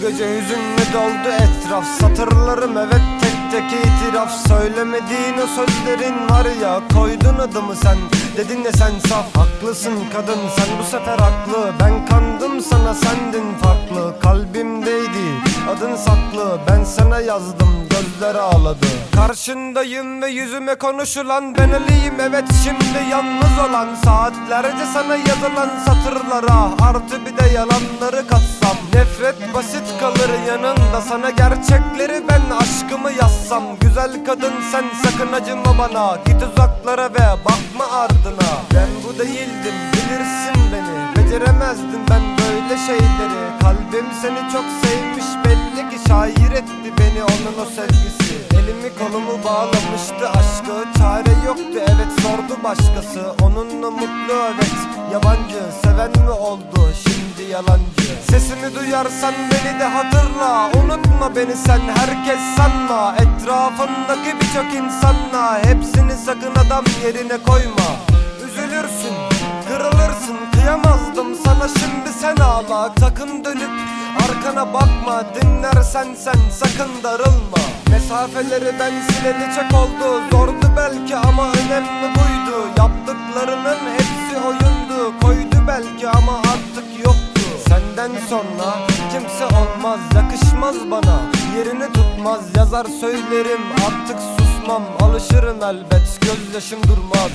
gece hüzünle doldu etraf. Satırlarım evet tek tek itiraf. Söylemediğin o sözlerin var ya Koydun adımı sen. Dedin de sen saf Haklısın kadın. Sen bu sefer haklı. Ben kandım sana sendin farklı. Kalbimdeydi adın saklı. Ben sana yazdım gözler ağladı. Karşındayım ve yüzüme konuşulan Ben Ali'yim. Evet şimdi yalnız olan Saatlerce sana yazılan satırlara Artı bir de yalanları katsam. Nefret basit kalır yanında. Sana gerçekleri ben aşkımı yazsam. Güzel kadın sen sakın acıma bana. Git uzaklara ve bakma ardına. Ben bu değildim bilirsin beni. Beceremezdin ben böyle şeyleri. Kalbim seni çok sevmiş belli ki Şair etti beni onun o sevgisi. Elimi kolumu bağlamıştı aşkı Çare yoktu. Evet sordu başkası. Onunla mutlu evet Yabancı seven mi oldu? Şimdi yalancı. Sesimi duyarsan beni de hatırla. Unutma beni sen herkes sanma. Etrafındaki birçok insanla Hepsini sakın adam yerine koyma. Üzülürsün Kırılırsın kıyamazdım sana. Şimdi sen ağla Sakın dönüp arkana bakma. Dinlersen sen sakın darılma. Mesafeleri ben sileli çok oldu. Zordu belki ama önemli buydu. Yaptıklarının hepsi oyundu kimse olmaz yakışmaz bana. Yerini tutmaz yazar söylerim. Artık susmam Alışırım elbet. Gözyaşım durmaz